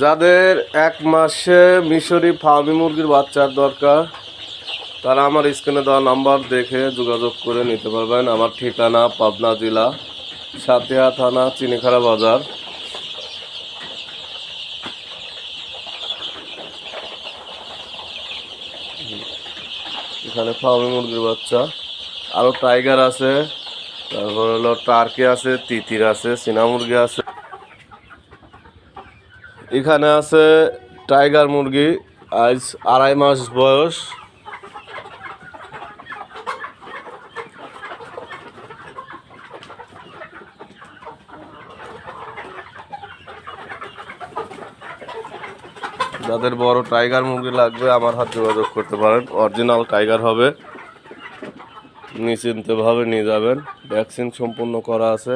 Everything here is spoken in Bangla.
যাদের এক মাসে মিশরি ফার্মি মুরগির বাচ্চার দরকার, তারা আমার স্ক্রিনে দেওয়া নাম্বার দেখে যোগাযোগ করে নিতে পারবেন। আমার ঠিকানা পাবনা জেলা, সাতিয়া থানা, চিনিখাড়া বাজার। এখানে ফার্মি মুরগির বাচ্চা। আরও টাইগার আছে, তারপর হলো টার্কি আছে, তিতির আছে চীনা মুরগি আছে। এখানে আছে টাইগার মুরগি, আজ আড়াই মাস বয়স। যাদের বড় টাইগার মুরগি লাগবে, আমার হাত যোগাযোগ করতে পারেন। অরিজিনাল টাইগার হবে। নিশ্চিন্তভাবে নিয়ে যাবেন। ভ্যাকসিন সম্পূর্ণ করা আছে।